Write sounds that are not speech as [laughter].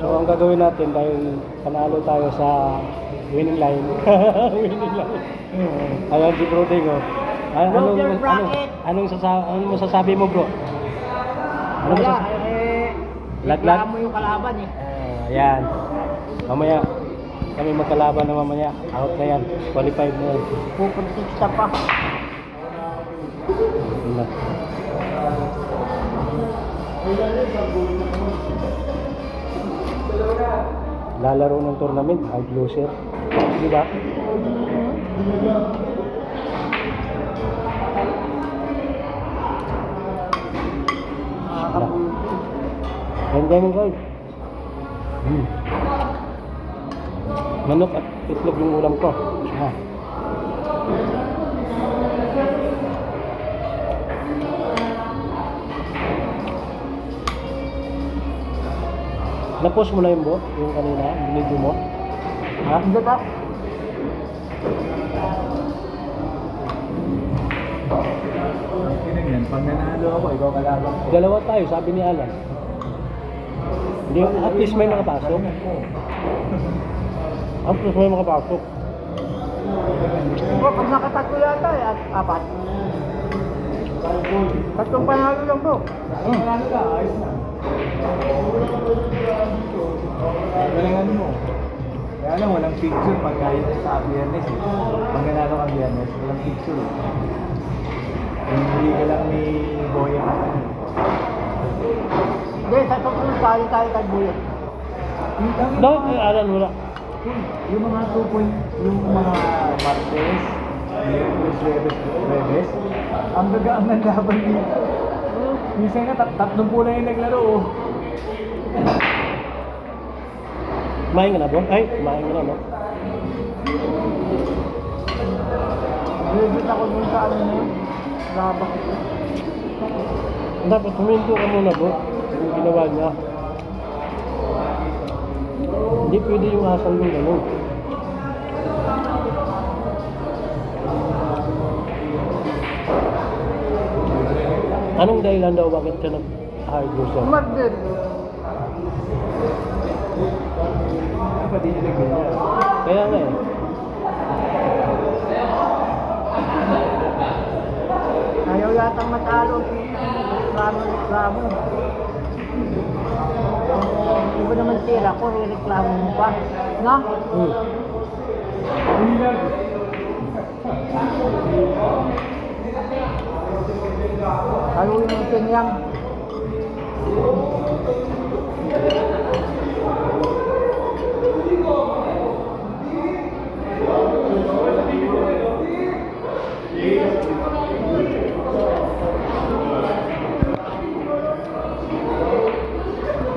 So ang gagawin natin dahil panalo tayo sa winning line. [laughs] winning line. Ayan si Bro Ding, oh. Ano, anong, anong, bracket. anong, sasa, anong masasabi mo bro? Ano Wala, eh, reklamo yung kalaban eh. Ah, ayan. Mamaya, kami magkalaban na mamaya. Out na yan. Qualified na yan. Pupuntiksta pa. Na. Lalaro ng tournament, hard loser. Di ba? Yan ganun guys. Hmm. Manok at itlog yung ulam ko. Ah. Napost mo na yung bo, yung kanina, video mo. Ha? Hindi ka? Yan, pag nanalo ako, ikaw kalaban ko. Dalawa tayo, sabi ni Alan. Hindi, at least may makapasok. At least may makapasok. O, pag nakatatlo yata eh, at apat. Tatlong panalo lang bro. Pag nanalo ka, ayos na. Galingan mo. Kaya lang, walang picture pag kahit sa biyernes eh. Pag nanalo ka biyernes, walang picture eh. Hindi ka lang ni Boya ka. Hindi, sa susunod tayo tayo kay Buyo. Bakit kay Alan wala? Yung mga 2 point, yung mga Martes, Webes, ang gagaan ng laban dito. Minsan nga, tat tatlong pula yung naglaro oh. Kumain ka na, bro? Ay, kumain ka na, no? Bibit ako dun sa ano na yun. Labak ito. Dapat huminto ka muna, bro. Yung ginawa niya. Hindi pwede yung asal yung gano'n. Anong dahilan daw bakit ka nag-hard na ganyan. Kaya nga eh. Ayaw yatang matalo. Reklamo, reklamo. Hindi ko naman tira ko, reklamo mo pa. No? Hmm. Haluin mo yung pinyang.